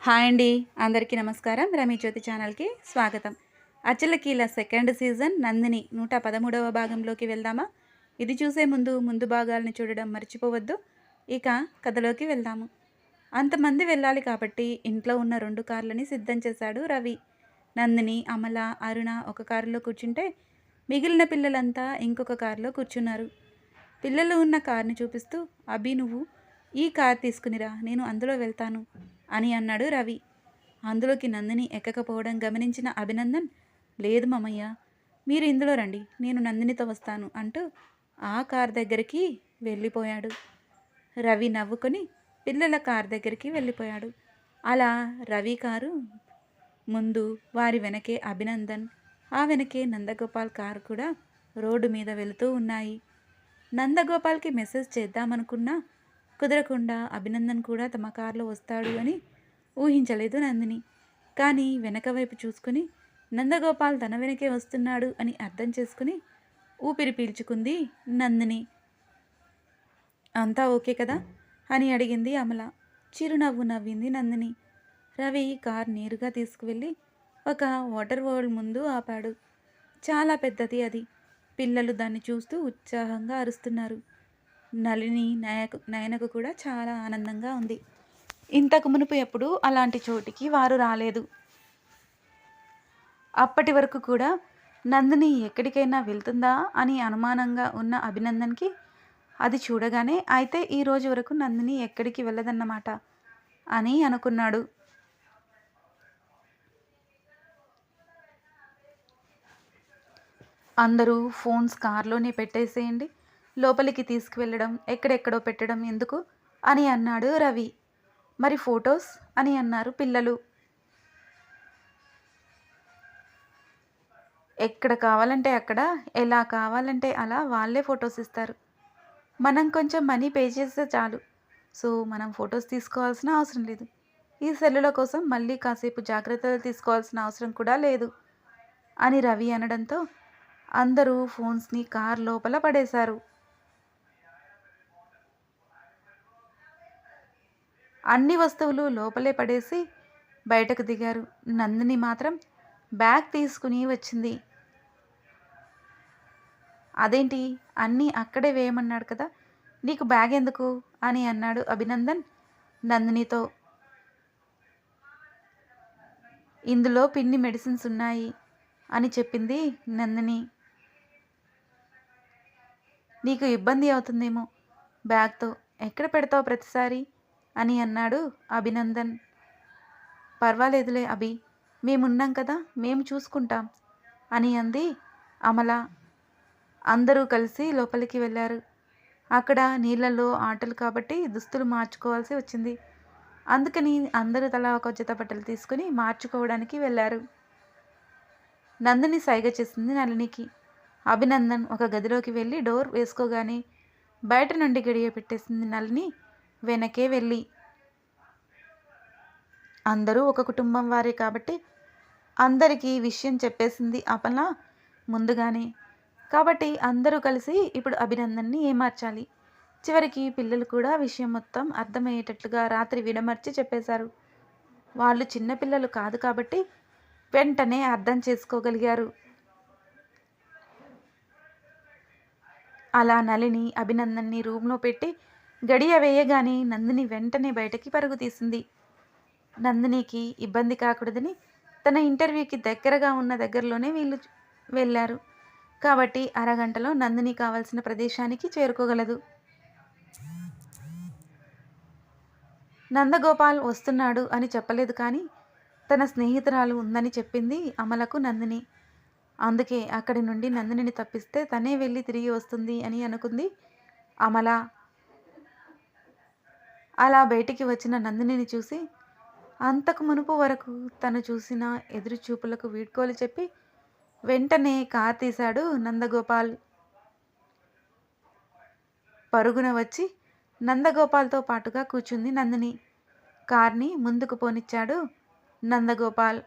Hi అండి. అందరికీ నమస్కారం. రమీ జ్యోతి ఛానల్కి స్వాగతం. అచ్చలకీల సెకండ్ సీజన్ నందిని నూట పదమూడవ భాగంలోకి వెళ్దామా? ఇది చూసే ముందు ముందు భాగాలను చూడడం మర్చిపోవద్దు. ఇక కథలోకి వెళ్దాము. అంతమంది వెళ్ళాలి కాబట్టి ఇంట్లో ఉన్న రెండు కార్లని సిద్ధం చేశాడు రవి. నందిని అమల అరుణ ఒక కారులో కూర్చుంటే మిగిలిన పిల్లలంతా ఇంకొక కారులో కూర్చున్నారు. పిల్లలు ఉన్న కార్ని చూపిస్తూ అభి నువ్వు ఈ కార్ తీసుకునిరా నేను అందులో వెళ్తాను. అని అన్నాడు రవి. అందులోకి నందిని ఎక్కకపోవడం గమనించిన అభినందన్ లేదు మామయ్య మీరు ఇందులో రండి నేను నందినితో వస్తాను అంటూ ఆ కార్ దగ్గరికి వెళ్ళిపోయాడు. రవి నవ్వుకొని పిల్లల కార్ దగ్గరికి వెళ్ళిపోయాడు. అలా రవి కారు ముందు వారి వెనకే అభినందన్ ఆ వెనకే నందగోపాల్ కారు కూడా రోడ్డు మీద వెళుతూ ఉన్నాయి. నందగోపాల్కి మెసేజ్ చేద్దామనుకున్నా కుదరకుండా అభినందన్ కూడా తమ కారులో వస్తాడు అని ఊహించలేదు నందిని. కానీ వెనక వైపు చూసుకుని నందగోపాల్ తన వెనకే వస్తున్నాడు అని అర్థం చేసుకుని ఊపిరి పీల్చుకుంది నందిని. అంతా ఓకే కదా? అని అడిగింది అమల. చిరునవ్వు నవ్వింది నందిని. రవి కార్ నేరుగా తీసుకువెళ్ళి ఒక వాటర్ వరల్డ్ ముందు ఆపాడు. చాలా పెద్దది అది. పిల్లలు దాన్ని చూస్తూ ఉత్సాహంగా అరుస్తున్నారు. నలిని నయకు నయనకు కూడా చాలా ఆనందంగా ఉంది. ఇంతకు మునుపు ఎప్పుడు అలాంటి చోటికి వారు రాలేదు. అప్పటి వరకు కూడా నందిని ఎక్కడికైనా వెళ్తుందా అని అనుమానంగా ఉన్న అభినందన్కి అది చూడగానే అయితే ఈ రోజు వరకు నందిని ఎక్కడికి వెళ్ళదన్నమాట అని అనుకున్నాడు. అందరూ ఫోన్స్ కార్లోనే పెట్టేసేయండి. లోపలికి తీసుకువెళ్ళడం ఎక్కడెక్కడో పెట్టడం ఎందుకు? అని అన్నాడు రవి. మరి ఫొటోస్? అని అన్నారు పిల్లలు. ఎక్కడ కావాలంటే అక్కడ ఎలా కావాలంటే అలా వాళ్ళే ఫొటోస్ ఇస్తారు. మనం కొంచెం మనీ పే చేస్తే చాలు. సో మనం ఫొటోస్ తీసుకోవాల్సిన అవసరం లేదు. ఈ సెల్లుల కోసం మళ్ళీ కాసేపు జాగ్రత్తలు తీసుకోవాల్సిన అవసరం కూడా లేదు. అని రవి అనడంతో అందరూ ఫోన్స్ని కార్ లోపల పడేశారు. అన్ని వస్తువులు లోపలే పడేసి బయటకు దిగారు. నందిని మాత్రం బ్యాగ్ తీసుకుని వచ్చింది. అదేంటి? అన్నీ అక్కడే వేయమన్నాడు కదా? నీకు బ్యాగ్ ఎందుకు అని అన్నాడు అభినందన్ నందినితో. ఇందులో పిన్ని మెడిసిన్స్ ఉన్నాయి అని చెప్పింది నందిని. నీకు ఇబ్బంది అవుతుందేమో బ్యాగ్తో. ఎక్కడ పెడతావు ప్రతిసారి? అని అన్నాడు అభినందన్. పర్వాలేదులే అభి మేమున్నాం కదా మేము చూసుకుంటాం అని అంది అమల. అందరూ కలిసి లోపలికి వెళ్ళారు. అక్కడ నీళ్ళల్లో ఆటలు కాబట్టి దుస్తులు మార్చుకోవాల్సి వచ్చింది. అందుకని అందరూ తలా ఒక జత బట్టలు తీసుకుని మార్చుకోవడానికి వెళ్ళారు. నందిని సైగ చేసింది నళినికి. అభినందన్ ఒక గదిలోకి వెళ్ళి డోర్ వేసుకోగానే బయట నుండి గడియ పెట్టేసింది నళిని. వెనకే వెళ్ళి. అందరూ ఒక కుటుంబం వారే కాబట్టి అందరికీ విషయం చెప్పేసింది అపల ముందుగానే. కాబట్టి అందరూ కలిసి ఇప్పుడు అభినందన్ని ఏమార్చాలి? చివరికి పిల్లలు కూడా విషయం మొత్తం అర్థమయ్యేటట్లుగా రాత్రి విడమర్చి చెప్పేశారు. వాళ్ళు చిన్నపిల్లలు కాదు కాబట్టి వెంటనే అర్థం చేసుకోగలిగారు. అలా నలిని అభినందన్ని రూమ్లో పెట్టి గడియ వేయగానే నందిని వెంటనే బయటకి పరుగు తీసింది. నందినికి ఇబ్బంది కాకూడదని తన ఇంటర్వ్యూకి దగ్గరగా ఉన్న దగ్గరలోనే వీళ్ళు వెళ్ళారు. కాబట్టి అరగంటలో నందిని కావాల్సిన ప్రదేశానికి చేరుకోగలదు. నందగోపాల్ వస్తున్నాడు అని చెప్పలేదు కానీ తన స్నేహితురాలు ఉందని చెప్పింది అమలకు నందిని. అందుకే అక్కడి నుండి నందినిని తప్పిస్తే తనే వెళ్ళి తిరిగి వస్తుంది అని అనుకుంది అమల. అలా బయటికి వచ్చిన నందినిని చూసి అంతకు మునుపు వరకు తను చూసిన ఎదురు చూపులకు వీడ్కోలు చెప్పి వెంటనే కార్ తీశాడు నందగోపాల్. పరుగున వచ్చి నందగోపాల్తో పాటుగా కూర్చుంది నందిని. కార్ని ముందుకు పోనిచ్చాడు నందగోపాల్.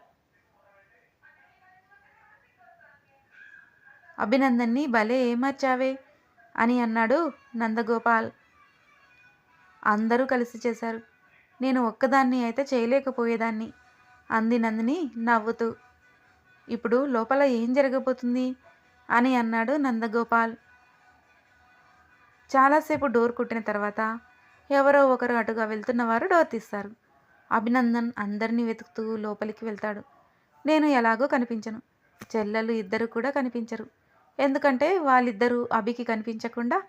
అభినందన్ని భలే ఏమర్చావే అని అన్నాడు నందగోపాల్. అందరూ కలిసి చేశారు. నేను ఒక్కదాన్ని అయితే చేయలేకపోయేదాన్ని. అంది నందిని నవ్వుతూ. ఇప్పుడు లోపల ఏం జరగబోతుంది? అని అన్నాడు నందగోపాల్. చాలాసేపు డోర్ కుట్టిన తర్వాత ఎవరో ఒకరు అటుగా వెళ్తున్న వారు డోర్ తీస్తారు. అభినందన్ అందరినీ వెతుకుతూ లోపలికి వెళ్తాడు. నేను ఎలాగో కనిపించను. చెల్లెలు ఇద్దరు కూడా కనిపించరు. ఎందుకంటే వాళ్ళిద్దరూ అభికి కనిపించకుండా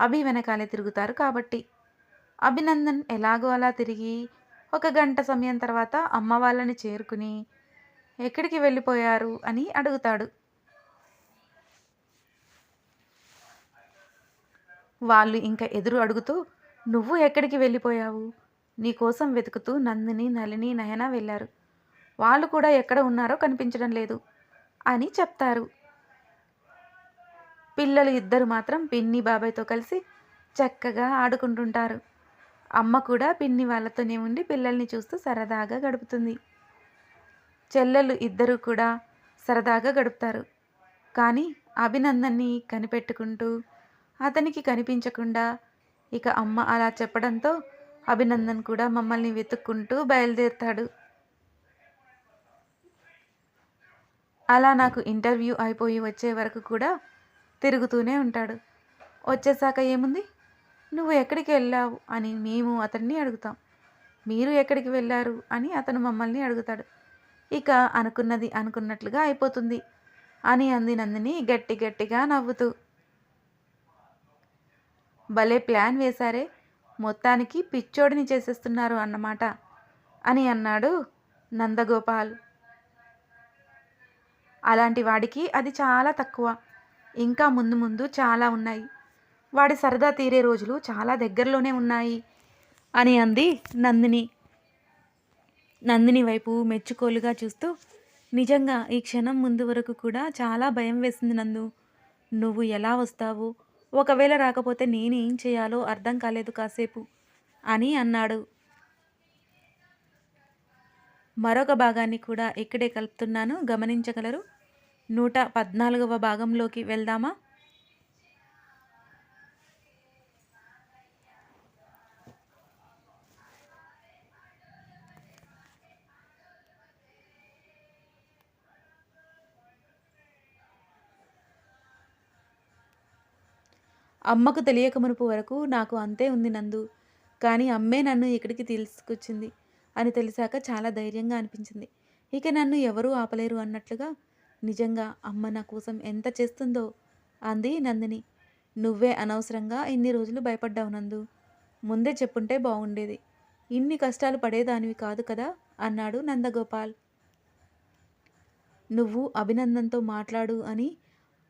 అభి వెనకాలే తిరుగుతారు కాబట్టి. అభినందన్ ఎలాగో అలా తిరిగి ఒక గంట సమయం తర్వాత అమ్మ వాళ్ళని చేరుకుని ఎక్కడికి వెళ్ళిపోయారు అని అడుగుతాడు. వాళ్ళు ఇంకా ఎదురు అడుగుతూ నువ్వు ఎక్కడికి వెళ్ళిపోయావు? నీ కోసం వెతుకుతూ నందిని నలిని నయన వెళ్ళారు. వాళ్ళు కూడా ఎక్కడ ఉన్నారో కనిపించడం లేదు అని చెప్తారు. పిల్లలు ఇద్దరు మాత్రం పిన్ని బాబాయ్తో కలిసి చక్కగా ఆడుకుంటుంటారు. అమ్మ కూడా పిన్ని వాళ్ళతోనే ఉండి పిల్లల్ని చూస్తూ సరదాగా గడుపుతుంది. చెల్లెలు ఇద్దరూ కూడా సరదాగా గడుపుతారు. కానీ అభినందన్ని కనిపెట్టుకుంటూ అతనికి కనిపించకుండా ఇక అమ్మ అలా చెప్పడంతో అభినందన్ కూడా మమ్మల్ని వెతుక్కుంటూ బయలుదేరుతాడు. అలా నాకు ఇంటర్వ్యూ అయిపోయి వచ్చే వరకు కూడా తిరుగుతూనే ఉంటాడు. వచ్చేసాక ఏముంది? నువ్వు ఎక్కడికి వెళ్ళావు? అని మేము అతన్ని అడుగుతాం. మీరు ఎక్కడికి వెళ్ళారు? అని అతను మమ్మల్ని అడుగుతాడు. ఇక అనుకున్నది అనుకున్నట్లుగా అయిపోతుంది అని అంది నందిని గట్టి గట్టిగా నవ్వుతూ. భలే ప్లాన్ వేశారే! మొత్తానికి పిచ్చోడిని చేసేస్తున్నారు అన్నమాట అని అన్నాడు నందగోపాల్. అలాంటి వాడికి అది చాలా తక్కువ. ఇంకా ముందు ముందు చాలా ఉన్నాయి. వాడి సరదా తీరే రోజులు చాలా దగ్గరలోనే ఉన్నాయి అని అంది నందిని. నందిని వైపు మెచ్చుకోలుగా చూస్తూ నిజంగా ఈ క్షణం ముందు వరకు కూడా చాలా భయం వేసింది నందు. నువ్వు ఎలా వస్తావు? ఒకవేళ రాకపోతే నేనేం చేయాలో అర్థం కాలేదు కాసేపు అని అన్నాడు. మరొక భాగాన్ని కూడా ఇక్కడే కలుపుతున్నాను. గమనించగలరు? నూట పద్నాలుగవ భాగంలోకి వెళ్దామా? అమ్మకు తెలియక మునుపు వరకు నాకు అంతే ఉంది నందు. కానీ అమ్మే నన్ను ఇక్కడికి తీసుకొచ్చింది అని తెలిసాక చాలా ధైర్యంగా అనిపించింది. ఇక నన్ను ఎవరూ ఆపలేరు అన్నట్లుగా నిజంగా అమ్మ నా కోసం ఎంత చేస్తుందో అంది నందిని. నువ్వే అనవసరంగా ఇన్ని రోజులు భయపడ్డావు నందు. ముందే చెప్పుంటే బాగుండేది ఇన్ని కష్టాలు పడేదానివి కాదు కదా అన్నాడు నందగోపాల్. నువ్వు అభినందన్తో మాట్లాడు అని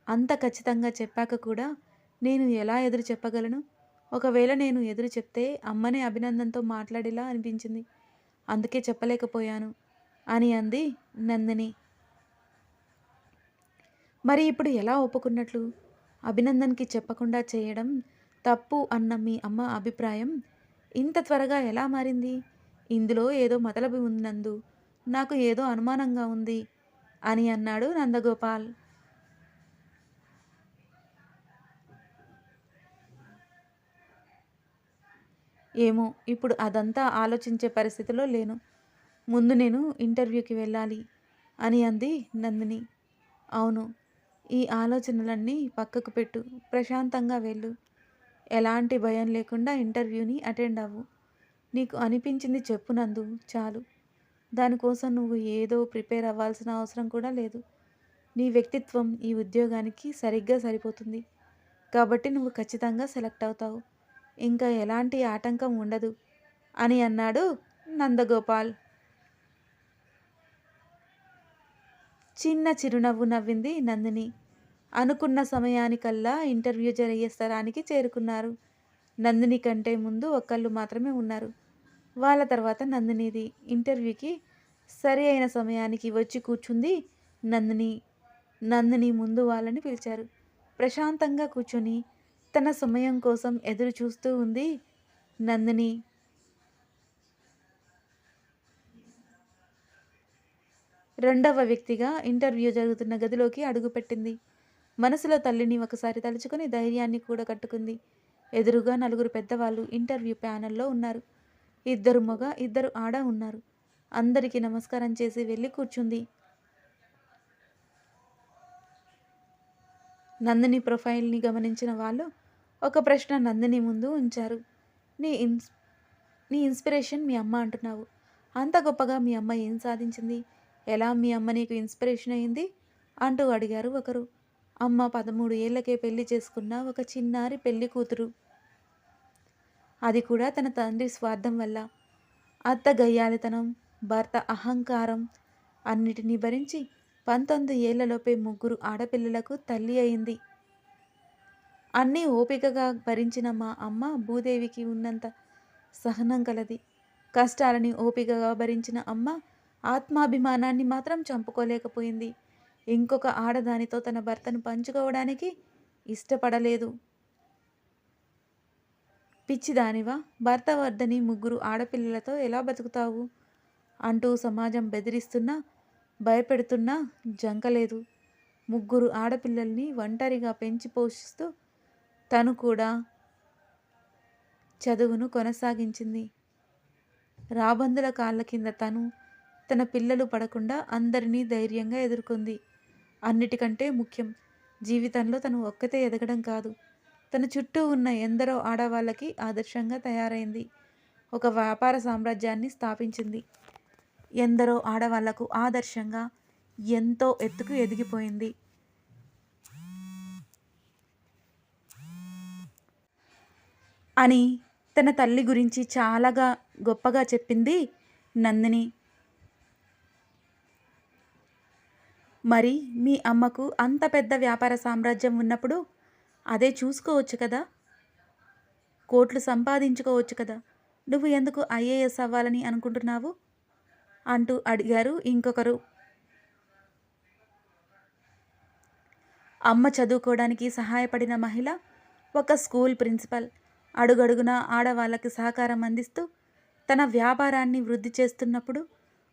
అంత ఖచ్చితంగా చెప్పాక కూడా నేను ఎలా ఎదురు చెప్పగలను? ఒకవేళ నేను ఎదురు చెప్తే అమ్మనే అభినందన్తో మాట్లాడేలా అనిపించింది. అందుకే చెప్పలేకపోయాను అని అంది నందిని. మరి ఇప్పుడు ఎలా ఒప్పుకున్నట్లు? అభినందన్కి చెప్పకుండా చేయడం తప్పు అన్న మీ అమ్మ అభిప్రాయం ఇంత త్వరగా ఎలా మారింది? ఇందులో ఏదో మతలబి నందు నాకు ఏదో అనుమానంగా ఉంది అని అన్నాడు నందగోపాల్. ఏమో ఇప్పుడు అదంతా ఆలోచించే పరిస్థితిలో లేను. ముందు నేను ఇంటర్వ్యూకి వెళ్ళాలి అని అంది నందిని. అవును ఈ ఆలోచనలన్నీ పక్కకు పెట్టు ప్రశాంతంగా వెళ్ళు. ఎలాంటి భయం లేకుండా ఇంటర్వ్యూని అటెండ్ అవ్వు. నీకు అనిపించింది చెప్పునందు చాలు. దానికోసం నువ్వు ఏదో ప్రిపేర్ అవ్వాల్సిన అవసరం కూడా లేదు. నీ వ్యక్తిత్వం ఈ ఉద్యోగానికి సరిగ్గా సరిపోతుంది. కాబట్టి నువ్వు ఖచ్చితంగా సెలెక్ట్ అవుతావు. ఇంకా ఎలాంటి ఆటంకం ఉండదు అని అన్నాడు నందగోపాల్. చిన్న చిరునవ్వు నవ్వింది నందిని. అనుకున్న సమయానికల్లా ఇంటర్వ్యూ జరిగే స్థలానికి చేరుకున్నారు. నందిని కంటే ముందు ఒకళ్ళు మాత్రమే ఉన్నారు. వాళ్ళ తర్వాత నందినిది. ఇంటర్వ్యూకి సరి అయిన సమయానికి వచ్చి కూర్చుంది నందిని. నందిని ముందు వాళ్ళని పిలిచారు. ప్రశాంతంగా కూర్చొని తన సమయం కోసం ఎదురు చూస్తూ ఉంది నందిని. రెండవ వ్యక్తిగా ఇంటర్వ్యూ జరుగుతున్న గదిలోకి అడుగుపెట్టింది. మనసులో తల్లిని ఒకసారి తలుచుకొని ధైర్యాన్ని కూడా కట్టుకుంది. ఎదురుగా నలుగురు పెద్దవాళ్ళు ఇంటర్వ్యూ ప్యానెల్లో ఉన్నారు. ఇద్దరు మగ ఇద్దరు ఆడ ఉన్నారు. అందరికీ నమస్కారం చేసి వెళ్ళి కూర్చుంది. నందిని ప్రొఫైల్ని గమనించిన వాళ్ళు ఒక ప్రశ్న నందిని ముందు ఉంచారు. నీ ఇన్స్ నీ ఇన్స్పిరేషన్ మీ అమ్మ అంటున్నావు. అంత గొప్పగా మీ అమ్మ ఏం సాధించింది? ఎలా మీ అమ్మ నీకు ఇన్స్పిరేషన్ అయింది? అంటూ అడిగారు ఒకరు. అమ్మ పదమూడు ఏళ్ళకే పెళ్ళి చేసుకున్న ఒక చిన్నారి పెళ్ళి కూతురు. అది కూడా తన తండ్రి స్వార్థం వల్ల. అత్త గయ్యాలితనం భర్త అహంకారం అన్నిటినీ భరించి పంతొమ్మిది ఏళ్ళలోపే ముగ్గురు ఆడపిల్లలకు తల్లి అయింది. అన్నీ ఓపికగా భరించిన మా అమ్మ భూదేవికి ఉన్నంత సహనం కలది. కష్టాలని ఓపికగా భరించిన అమ్మ ఆత్మాభిమానాన్ని మాత్రం చంపుకోలేకపోయింది. ఇంకొక ఆడదానితో తన భర్తను పంచుకోవడానికి ఇష్టపడలేదు. పిచ్చిదానివా భర్త వద్దని ముగ్గురు ఆడపిల్లలతో ఎలా బతుకుతావు? అంటూ సమాజం బెదిరిస్తున్నా భయపెడుతున్నా జంకలేదు ముగ్గురు ఆడపిల్లల్ని ఒంటరిగా పెంచి పోషిస్తూ తను కూడా చదువును కొనసాగించింది. రాబందుల కాళ్ళ కింద తను తన పిల్లలు పడకుండా అందరినీ ధైర్యంగా ఎదుర్కొంది. అన్నిటికంటే ముఖ్యం జీవితంలో తను ఒక్కతే ఎదగడం కాదు. తన చుట్టూ ఉన్న ఎందరో ఆడవాళ్ళకి ఆదర్శంగా తయారైంది. ఒక వ్యాపార సామ్రాజ్యాన్ని స్థాపించింది. ఎందరో ఆడవాళ్ళకు ఆదర్శంగా ఎంతో ఎత్తుకు ఎదిగిపోయింది. అని తన తల్లి గురించి చాలాగా గొప్పగా చెప్పింది నందిని. మరి మీ అమ్మకు అంత పెద్ద వ్యాపార సామ్రాజ్యం ఉన్నప్పుడు అదే చూసుకోవచ్చు కదా? కోట్లు సంపాదించుకోవచ్చు కదా? నువ్వు ఎందుకు ఐఏఎస్ అవ్వాలని అనుకుంటున్నావు? అంటూ అడిగారు ఇంకొకరు. అమ్మ చదువుకోవడానికి సహాయపడిన మహిళ ఒక స్కూల్ ప్రిన్సిపల్ అడుగడుగున ఆడవాళ్ళకి సహకారం అందిస్తూ తన వ్యాపారాన్ని వృద్ధి చేస్తున్నప్పుడు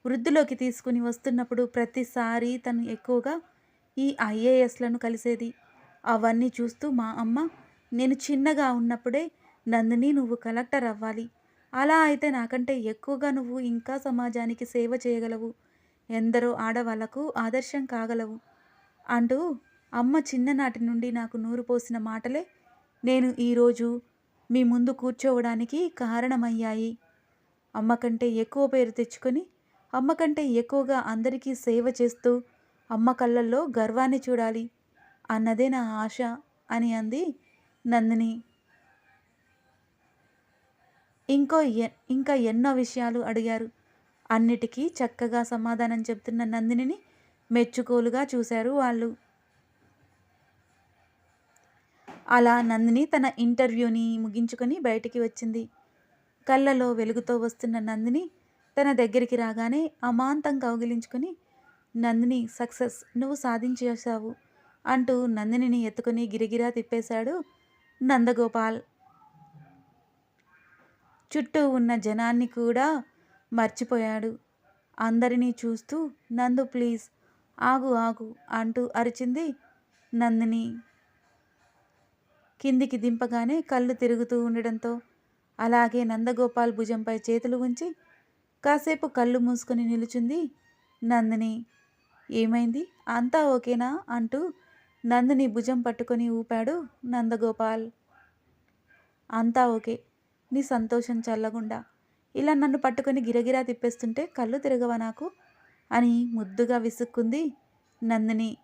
వృద్ధిలోకి తీసుకుని వస్తున్నప్పుడు ప్రతిసారి తను ఎక్కువగా ఈ ఐఏఎస్లను కలిసేది. అవన్నీ చూస్తూ మా అమ్మ నేను చిన్నగా ఉన్నప్పుడే నందిని నువ్వు కలెక్టర్ అవ్వాలి అలా అయితే నాకంటే ఎక్కువగా నువ్వు ఇంకా సమాజానికి సేవ చేయగలవు. ఎందరో ఆడవాళ్ళకు ఆదర్శం కాగలవు అంటూ అమ్మ చిన్ననాటి నుండి నాకు నూరు పోసిన మాటలే నేను ఈరోజు మీ ముందు కూర్చోవడానికి కారణమయ్యాయి. అమ్మ కంటే ఎక్కువ పేరు తెచ్చుకొని అమ్మ కంటే ఎక్కువగా అందరికీ సేవ చేస్తూ అమ్మ కళ్ళల్లో గర్వాన్ని చూడాలి అన్నదే నా ఆశ అని అంది నందిని. ఇంకో ఇంకా ఎన్నో విషయాలు అడిగారు. అన్నిటికీ చక్కగా సమాధానం చెప్తున్న నందినిని మెచ్చుకోలుగా చూశారు వాళ్ళు. అలా నందిని తన ఇంటర్వ్యూని ముగించుకొని బయటికి వచ్చింది. కళ్ళలో వెలుగుతో వస్తున్న నందిని తన దగ్గరికి రాగానే అమాంతం కౌగిలించుకొని నందిని సక్సెస్ నువ్వు సాధించేశావు అంటూ నందినిని ఎత్తుకొని గిరిగిరా తిప్పేశాడు నందగోపాల్. చుట్టూ ఉన్న జనాన్ని కూడా మర్చిపోయాడు. అందరినీ చూస్తూ నందు ప్లీజ్ ఆగు ఆగు అంటూ అరిచింది నందిని. కిందికి దింపగానే కళ్ళు తిరుగుతూ ఉండడంతో అలాగే నందగోపాల్ భుజంపై చేతులు ఉంచి కాసేపు కళ్ళు మూసుకొని నిలుచుంది నందిని. ఏమైంది? అంతా ఓకేనా? అంటూ నందిని భుజం పట్టుకొని ఊపాడు నందగోపాల్. అంతా ఓకే. నీ సంతోషం చల్లగుండా. ఇలా నన్ను పట్టుకొని గిరగిరా తిప్పేస్తుంటే కళ్ళు తిరగవా నాకు? అని ముద్దుగా విసుక్కుంది నందిని.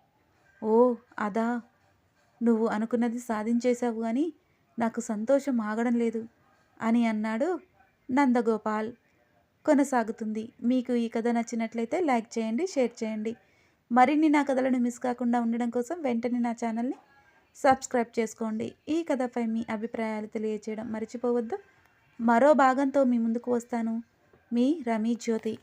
ఓ అదా. నువ్వు అనుకున్నది సాధించేశావు అని నాకు సంతోషం ఆగడం లేదు అని అన్నాడు నందగోపాల్. కొనసాగుతుంది. మీకు ఈ కథ నచ్చినట్లయితే లైక్ చేయండి షేర్ చేయండి. మరిన్ని నా కథలను మిస్ కాకుండా ఉండడం కోసం వెంటనే నా ఛానల్ని సబ్స్క్రైబ్ చేసుకోండి. ఈ కథపై మీ అభిప్రాయాలు తెలియచేయడం మర్చిపోవద్దు. మరో భాగంతో మీ ముందుకు వస్తాను. మీ రమీ జ్యోతి.